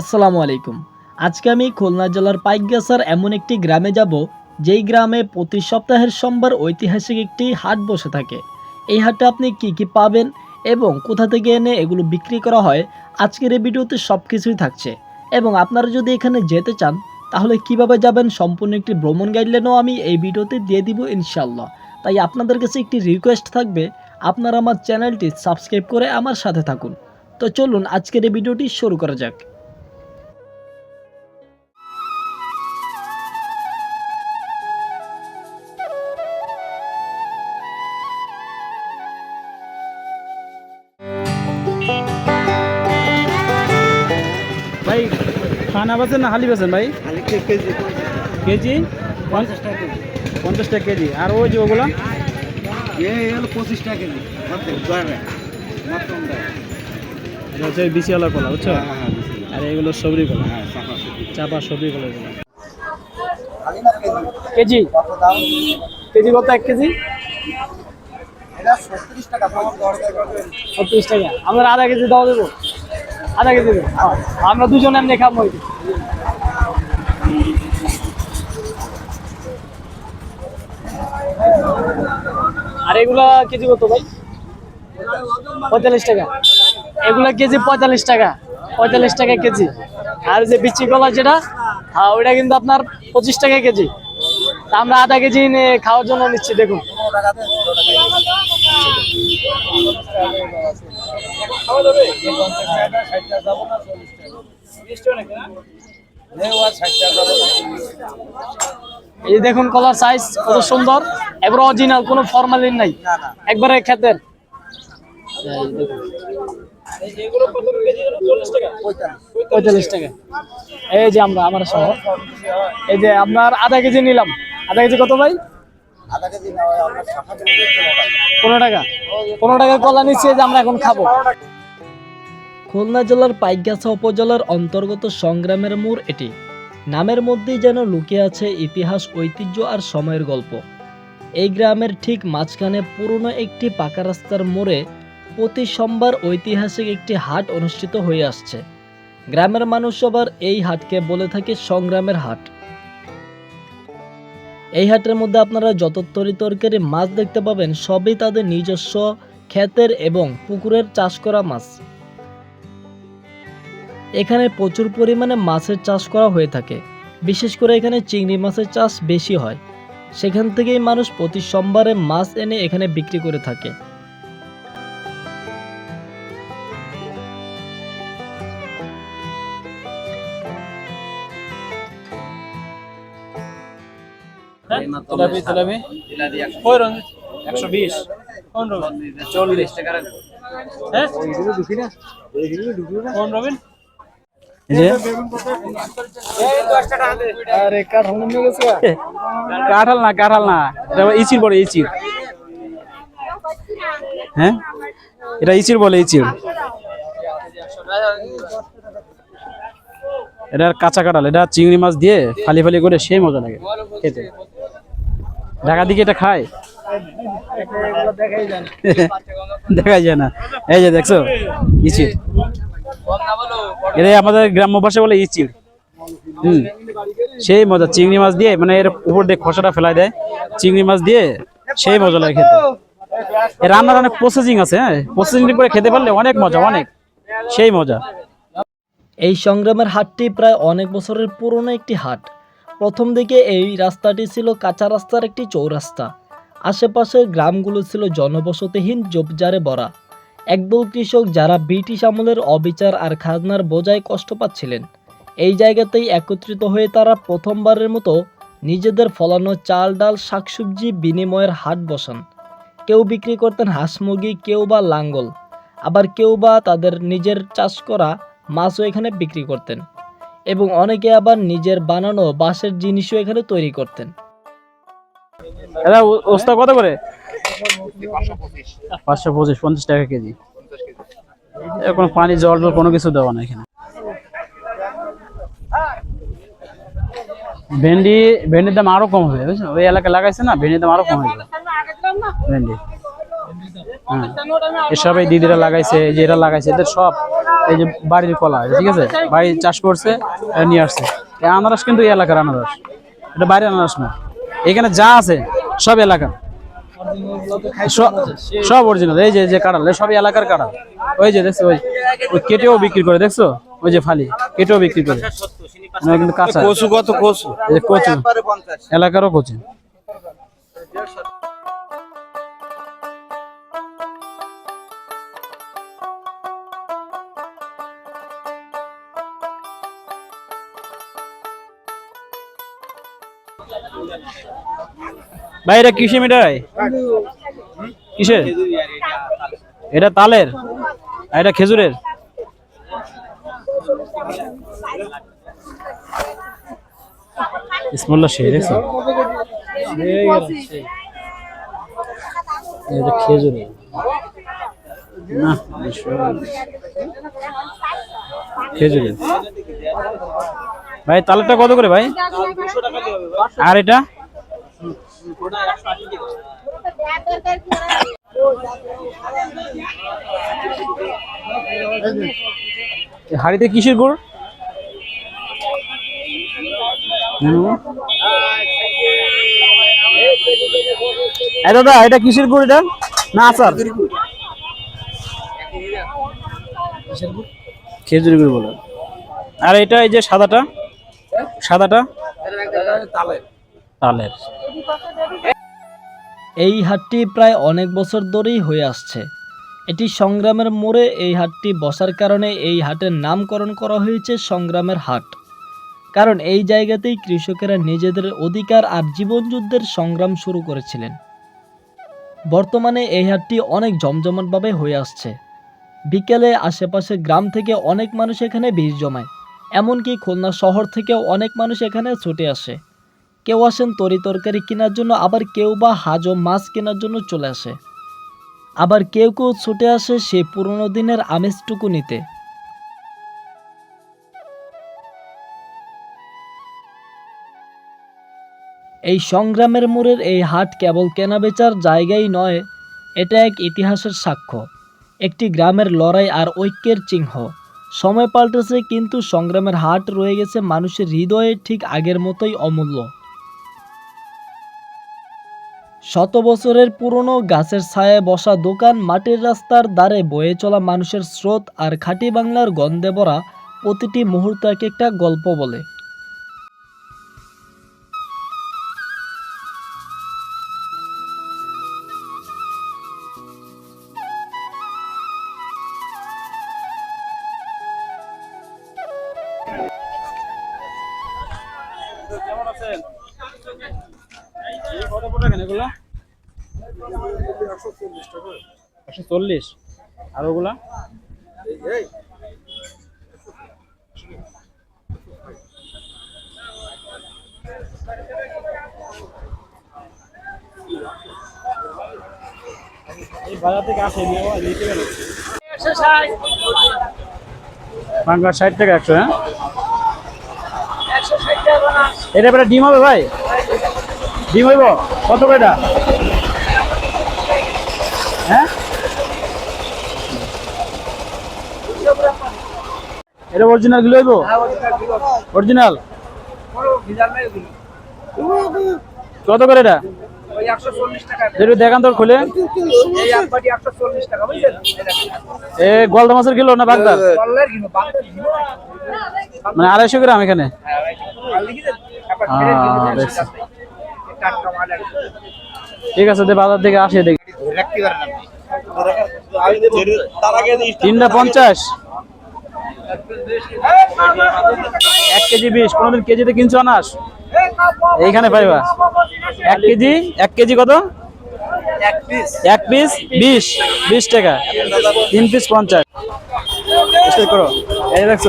আসসালামু আলাইকুম। আজকে আমি খুলনা জেলার পাইকগাছার এমন একটি গ্রামে যাব, যেই গ্রামে প্রতি সপ্তাহের সোমবার ঐতিহাসিক একটি হাট বসে থাকে। এই হাটে আপনি কি কি পাবেন এবং কোথা থেকে এনে এগুলো বিক্রি করা হয়, আজকের এই ভিডিওতে সব কিছুই থাকছে। এবং আপনারা যদি এখানে যেতে চান, তাহলে কীভাবে যাবেন সম্পূর্ণ একটি ভ্রমণ গাইডলাইনও আমি এই ভিডিওতে দিয়ে দিব ইনশাল্লাহ তাই আপনাদের কাছে একটি রিকোয়েস্ট থাকবে, আপনারা আমার চ্যানেলটি সাবস্ক্রাইব করে আমার সাথে থাকুন। তো চলুন আজকের এই ভিডিওটি শুরু করা যাক। খানা বেছেন না হালি বেছেন ভাই? কেজি? পঞ্চাশ টাকা কেজি। পঞ্চাশ টাকা কেজি। আর ওই যে ওগুলো? পঁচিশ টাকা কেজি। হচ্ছে বিশিয়ালা কলা বুঝছ? হ্যাঁ হ্যাঁ বেশি না। আর এগুলো সবরি কলা। হ্যাঁ চাপা সবরি কলা এগুলো। কেজি? কেজি কত এক কেজি। ছত্রিশ টাকা। আমরা আধা কেজি দেওয়া দেবো। আধা কেজি হ্যাঁ। আমরা দুজনে এমনি খাব আর এগুলা কেজি কত ভাই? পঁয়তাল্লিশ টাকা। এগুলা কেজি পঁয়তাল্লিশ টাকা। পঁয়তাল্লিশ টাকা কেজি। আর যে বিচি কলা যেটা হ্যাঁ ওইটা কিন্তু আপনার পঁচিশ টাকা কেজি। তা আমরা আধা কেজি খাওয়ার জন্য নিচ্ছি, দেখুন। এই দেখুন কলার সাইজ কত সুন্দর। এবার অরিজিনাল কোনো ফরমালিন নাই। একবারে খেতের পঁয়তাল্লিশ। টাকা। এই যে আমরা আমার সহ। এই যে আপনার আধা কেজি নিলাম। আধা কেজি কত ভাই? পনেরো পনেরো টাকা। টাকা? পনেরো টাকার কলা নিচ্ছি এই যে আমরা এখন খাব। খুলনা জেলার পাইকগাছা উপজেলার অন্তর্গত সংগ্রামের মোড় এটি। নামের মধ্যেই যেন লুকিয়ে আছে ইতিহাস ঐতিহ্য আর সময়ের গল্প। এই গ্রামের ঠিক মাঝখানে পুরনো একটি পাকা রাস্তার মোড়ে প্রতি সোমবার ঐতিহাসিক একটি হাট অনুষ্ঠিত হয়ে আসছে। গ্রামের মানুষ সবার এই হাটকে বলে থাকে সংগ্রামের হাট। এই হাটের মধ্যে আপনারা যত তরি তরকারি মাছ দেখতে পাবেন, সবই তাদের নিজস্ব ক্ষেতের এবং পুকুরের চাষ করা মাছ। এখানে প্রচুর পরিমাণে মাছের চাষ করা হয়ে থাকে। বিশেষ করে এখানে চিংড়ি মাছের চাষ বেশি হয়। সেখান থেকেই মানুষ প্রতি সোমবারে মাছ এনে এখানে বিক্রি করে থাকে। তেলাপি তেলাপি ওই রঞ্জিত একশো বিশ। চল্লিশ হ্যাঁ? কোন রবিন কাঠাল না কাঁঠাল না। এটা ইচির বলে ইচির। হ্যাঁ? এটা ইচির বলে ইচির। এটা কাঁচা কাঁঠাল এটা চিংড়ি মাছ দিয়ে ফালি ফালি করে সেই মজা লাগে খেতে। ঢাকা দিকে এটা খায়? দেখা যায় না। এই যে দেখছ ইচির। এটাই আমাদের গ্রাম্য ভাষা বলে ইচির। হুম। সেই মজা চিংড়ি মাছ দিয়ে মানে এর উপর দিয়ে খসাটা ফেলাই দেয়। চিংড়ি মাছ দিয়ে সেই মজা লাগে খেতে। এর রান্নার অনেক প্রসেসিং আছে হ্যাঁ? প্রসেসিং করে খেতে পারলে অনেক মজা অনেক। সেই মজা। এই সংগ্রামের হাটটি প্রায় অনেক বছরের পুরনো একটি হাট। প্রথম দিকে এই রাস্তাটি ছিল কাঁচা রাস্তার একটি চৌরাস্তা। আশেপাশের গ্রামগুলো ছিল জনবসতিহীন জবজারে ভরা। একদল কৃষক যারা ব্রিটিশ আমলের অবিচার আর খাজনার বোঝায় কষ্ট পাচ্ছিলেন। এই জায়গাতেই একত্রিত হয়ে তারা প্রথমবারের মতো নিজেদের ফলানো চাল, ডাল, শাকসবজি বিনিময়ের হাট বসান। কেউ বিক্রি করতেন হাঁস মুরগি, কেউ বা লাঙ্গল। আবার কেউ বা তাদের নিজের চাষ করা মাছও এখানে বিক্রি করতেন। এবং অনেকে আবার নিজের বানানো বাঁশের জিনিসও এখানে তৈরি করতেন। এটা ওস্তা কত করে? পাঁচশো পঁচিশ। পঞ্চাশ টাকা কেজি। এখন পানি জল টল কোনো কিছু দেওয়া না এখানে। ভেন্ডি ভেন্ডির দাম আরও কম হবে বুঝছ ওই এলাকায় লাগাইছে না ভেন্ডির দাম আরও কম হবে ভেন্ডি। হ্যাঁ। এসব এই দিদিরা লাগাইছে যেটা লাগাইছে এদের সব এই যে বাড়ির কলা ঠিক আছে? বাড়ি চাষ করছে নিয়ে আসছে। এই আনারস কিন্তু এই এলাকার আনারস। এটা বাইরের আনারস না। এখানে যা আছে সব এলাকার। সব- সব অরিজিনাল এই যে যে কাঁড়াল সব এলাকার কাঁড়াল ওই যে দেখছ ওই ওই কেটেও বিক্রি করে দেখছ? ওই যে ফালি কেটেও বিক্রি করে। কিন্তু কাঁচা কচু কত কচু? কচু। এলাকারও কচু। ভাই এটা কৃষি মিঠাই? কিসের? এটা তালের? আর এটা খেজুরের? ইসমুল্লাহ শেখ দেখছ? এটা না খেজুরের। ভাই তালেরটা কত করে ভাই? আর এটা? হাড়িতে কিসের গুড়? দাদা, এটা কিসের গুড় এটা? না, আচার। খেজুরি গুড় বলে। আর এটা এই যে সাদাটা? সাদাটা? তালের এই হাটটি প্রায় অনেক বছর ধরেই হয়ে আসছে। এটি সংগ্রামের মোড়ে এই হাটটি বসার কারণে এই হাটের নামকরণ করা হয়েছে সংগ্রামের হাট। কারণ এই জায়গাতেই কৃষকেরা নিজেদের অধিকার আর জীবনযুদ্ধের সংগ্রাম শুরু করেছিলেন। বর্তমানে এই হাটটি অনেক জমজমাটভাবে হয়ে আসছে। বিকেলে আশেপাশে গ্রাম থেকে অনেক মানুষ এখানে ভিড় জমায়, এমনকি খুলনা শহর থেকেও অনেক মানুষ এখানে ছুটে আসে। কেউ আসেন তরি তরকারি কেনার জন্য, আবার কেউ বা হাজো মাছ কেনার জন্য চলে আসে। আবার কেউ কেউ ছুটে আসে সেই পুরনো দিনের আমেজটুকু নিতে। এই সংগ্রামের মোড়ের এই হাট কেবল কেনাবেচার জায়গাই নয়, এটা এক ইতিহাসের সাক্ষ্য। একটি গ্রামের লড়াই আর ঐক্যের চিহ্ন। সময় পাল্টেছে, কিন্তু সংগ্রামের হাট রয়ে গেছে মানুষের হৃদয়ে ঠিক আগের মতোই অমূল্য। শত বছরের পুরনো গাছের ছায়ায় বসা দোকান মাটির রাস্তার ধারে বয়ে চলা মানুষের স্রোত আর খাঁটি বাংলার গন্ধে ভরা প্রতিটি মুহূর্ত এক একটা গল্প বলে। কেমন আছেন এই কত পড়ে কেন এগুলা? একশো চল্লিশ, আর ওগুলা? বাজার থেকে বাংলা ষাট টাকা একশো হ্যাঁ? এটা ডিম হবে ভাই? ডিম হইব? কত করে এটা অরিজিনালগুলো হইব অরিজিনাল কত করে এটা? যেটা দেখান তোর খুলে। এ গলদা মাছের কিলো না বাগদার? মানে আড়াইশো গ্রাম এখানে? ঠিক আছে দে বাজার থেকে আসে দেখি তিনটা পঞ্চাশ। এক কেজি বিশ কোনোদিন কেজিতে কিনছো আনাস? এইখানে পাইবা। এক কেজি এক কেজি কত? এক পিস, বিশ বিশ টাকা। তিন পিস পঞ্চাশ। করো এই দেখছ?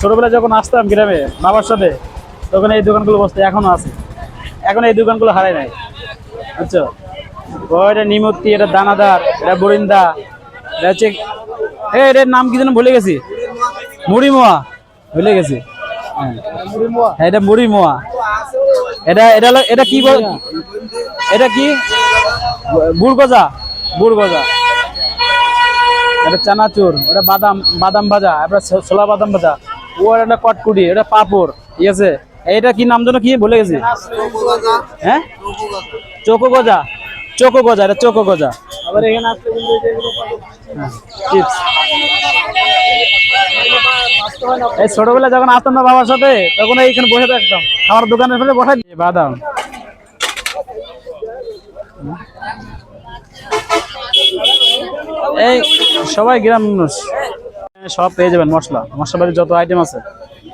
ছোটবেলায় যখন আসতাম গ্রামে, বাবার সাথে, তখন এই দোকানগুলো বসতে এখনও আছে। এখন এই দোকানগুলো হারায় নাই। বুঝছ? এটা নিমত্তি, এটা দানাদার, এটা বরিন্দা, এটা হচ্ছে এটার নাম কি যেন ভুলে গেছি। মুড়ি মোয়া ভুলে গেছি? হ্যাঁ এটা মুড়ি মোয়া এটা এটা এটা কি এটা কি? গুড় গজা গুড় গজা এটা চানাচুর, ওটা বাদাম বাদাম ভাজা এবার ছোলা বাদাম ভাজা। ও একটা কটকুটি, এটা পাপড়, ঠিক আছে? এইটা কি নাম যেন কি? বলে গেছি। হ্যাঁ? চোকো গজা চোকো গজা এটা চোকো গজা। আবার এখানে আসলে কিন্তু এই যে পাবো। চিপস। এই ছোটবেলা যখন আসতাম না বাবার সাথে তখন এইখানে বসে থাকতাম। আমার দোকানের ফেলে বসাই দিয়ে বাদাম। এই সবাই গ্রাম মানুষ। সব পেয়ে যাবেন মশলা। মশলা বাড়ির যত আইটেম আছে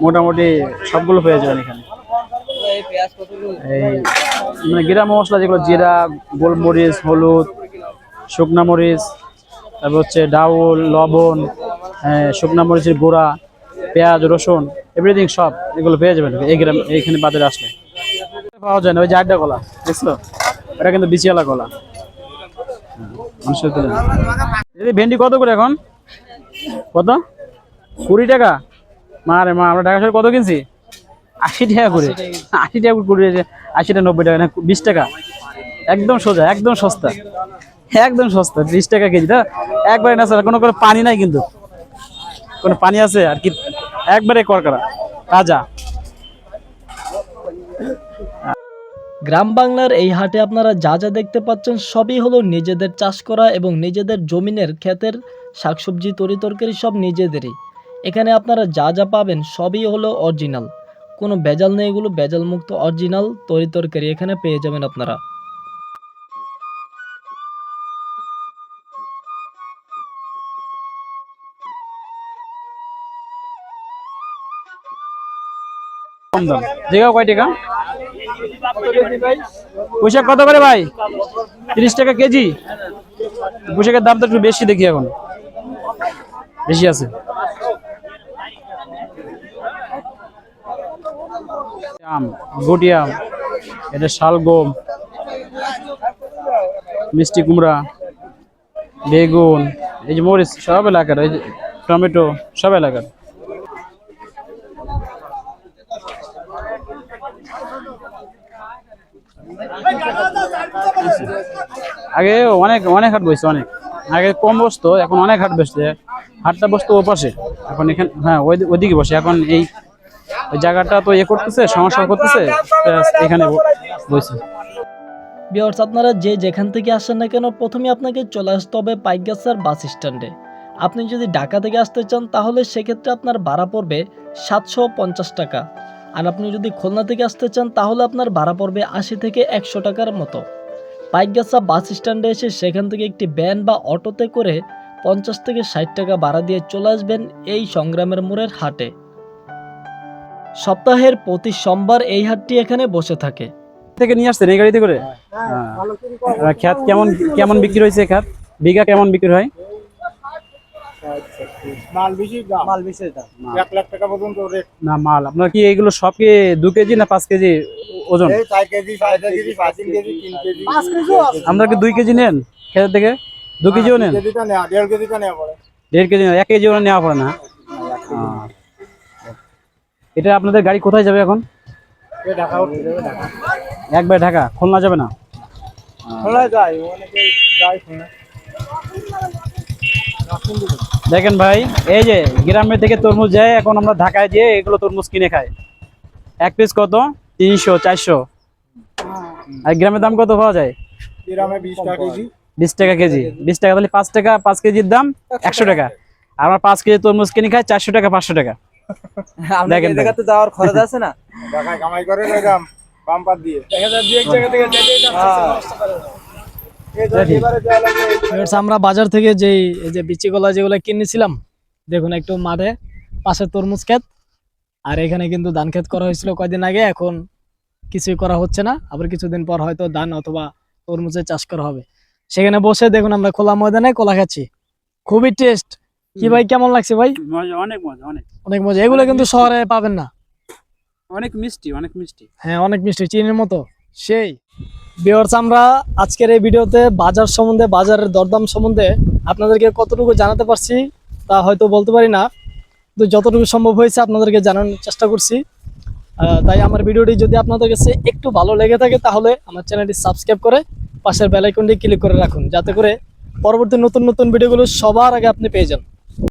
মোটামুটি সবগুলো পেয়ে যাবেন এখানে। এই মানে গ্রাম মশলা যেগুলো জিরা গোলমরিচ হলুদ শুকনা মরিচ তারপর হচ্ছে ডাউল লবণ হ্যাঁ, শুকনা মরিচের গুঁড়া পেঁয়াজ রসুন এভরিথিং সব এগুলো পেয়ে যাবেন এই গ্রাম এইখানে বাজারে আসলে। পাওয়া যায় না ওই যে আড্ডা কলা দেখছ? এটা কিন্তু বিচিয়ালা কলা। ভেন্ডি কত করে এখন? কত? কুড়ি টাকা? মা রে মা আমরা ঢাকা শহরে কত কিনছি? আশি টাকা করে। আশি টাকা করে। আশি টাকা নব্বই টাকা না বিশ টাকা। একদম সোজা একদম সস্তা। একদম সস্তা বিশ টাকা কেজি। তা একবারে না স্যার কোনো কোনো পানি নাই কিন্তু। কোনো পানি আছে আর কি? একবারে করকরা তাজা। গ্রাম বাংলার এই হাটে আপনারা যা যা দেখতে পাচ্ছেন সবই হলো নিজেদের চাষ করা এবং নিজেদের জমিনের ক্ষেতের শাকসবজি তরিতরকারি সব নিজেদেরই। এখানে আপনারা যা যা পাবেন সবই হলো অরিজিনাল কোনো ভেজাল নেই এগুলো ভেজাল মুক্ত অরিজিনাল তরি তরকারি এখানে পেয়ে যাবেন আপনারা। পোশাক কত করে ভাই? তিরিশ টাকা কেজি? পোশাকের দাম তো একটু বেশি দেখি এখন। বেশি আছে? আম, গুটি আম, এটা শালগম মিষ্টি কুমড়া, বেগুন, এই যে মরিচ, সব এলাকার, এই যে টমেটো, সব এলাকার। আগে অনেক অনেক হাট বসছে অনেক। আগে কম বসতো, এখন অনেক হাট বসছে, হাটটা বসতো ও পাশে এখন এখানে হ্যাঁ ওই, ওইদিকে বসে। এখন এই জায়গাটা তো ইয়ে করতেছে, সমস্যা করতেছে এখানে বসে বিয়ার্স আপনারা যে যেখান থেকে আসেন না কেন, প্রথমে আপনাকে চলে আসতে হবে পাইকগাছার বাস স্ট্যান্ডে। আপনি যদি ঢাকা থেকে আসতে চান, তাহলে সেক্ষেত্রে আপনার ভাড়া পড়বে সাতশো পঞ্চাশ টাকা। আর আপনি যদি খুলনা থেকে আসতে চান, তাহলে আপনার ভাড়া পড়বে আশি থেকে একশো টাকার মতো। পাইকগাছা বাস স্ট্যান্ডে এসে সেখান থেকে একটি ভ্যান বা অটোতে করে পঞ্চাশ থেকে ষাট টাকা ভাড়া দিয়ে চলে আসবেন এই সংগ্রামের মোড়ের হাটে। সপ্তাহের প্রতি সোমবার এই হাটটি এখানে বসে থাকে। থেকে নিয়ে আসছেন এই গাড়িতে করে? হ্যাঁ। খ্যাত কেমন কেমন বিক্রি হয়েছে খ্যাত? বিঘা কেমন বিক্রি হয়? রেট না মাল। আপনার কি এগুলো সব কি দু কেজি না পাঁচ কেজি ওজন? KG KG KG KG. KG আমরা কি দুই কেজি নেন খেতের থেকে? দু কেজিও নেন? দেড় কেজিটা নেওয়া পড়ে। দেড় কেজি এক কেজি ওরা নেওয়া পড়ে না। এটা আপনাদের গাড়ি কোথায় যাবে এখন? একবার ঢাকা খুলনা যাবে না? দেখেন ভাই এই যে গ্রামের থেকে তরমুজ যায় এখন আমরা ঢাকায় যেয়ে এগুলো তরমুজ কিনে খাই। এক পিস কত? তিনশো চারশো। আর গ্রামের দাম কত পাওয়া যায়? বিশ টাকা কেজি। বিশ টাকা কেজি। বিশ টাকা তাহলে পাঁচ টাকা পাঁচ কেজির দাম একশো টাকা। আর আমরা পাঁচ কেজি তরমুজ কিনে খাই চারশো টাকা পাঁচশো টাকা। দেখেন ভাই। যাওয়ার খরচ আছে না? ঢাকায় কামাই করে এরকম পাম্পার দিয়ে। দেখা যায় দু এক জায়গা থেকে যেতে যেতে নষ্ট করে এই ধর এবারে দেওয়া আমরা বাজার থেকে যেই এই যে বিচি কলা যেগুলো কিনেছিলাম দেখুন একটু মাঠে পাশে তরমুজ ক্ষেত আর এখানে কিন্তু ধান ক্ষেত করা হয়েছিল কয়দিন আগে এখন কিছুই করা হচ্ছে না। আবার কিছুদিন পর হয়তো ধান অথবা তরমুজের চাষ করা হবে। সেখানে বসে দেখুন আমরা খোলা ময়দানে কলা খাচ্ছি। খুবই টেস্ট কি ভাই কেমন লাগছে ভাই? মজা অনেক মজা অনেক। অনেক মজা। এগুলো কিন্তু শহরে পাবেন না। অনেক মিষ্টি অনেক মিষ্টি। হ্যাঁ অনেক মিষ্টি চিনির মতো। সেই। বিয়ার্স আমরা আজকের এই ভিডিওতে বাজার সম্বন্ধে বাজারের দরদাম সম্বন্ধে আপনাদেরকে কতটুকু জানাতে পারছি তা হয়তো বলতে পারি না। কিন্তু যতটুকু সম্ভব হয়েছে আপনাদেরকে জানানোর চেষ্টা করছি। তাই আমার ভিডিওটি যদি আপনাদের কাছে একটু ভালো লেগে থাকে তাহলে আমার চ্যানেলটি সাবস্ক্রাইব করে পাশের বেলাইকনটি ক্লিক করে রাখুন। যাতে করে পরবর্তী নতুন নতুন ভিডিওগুলো সবার আগে আপনি পেয়ে যান।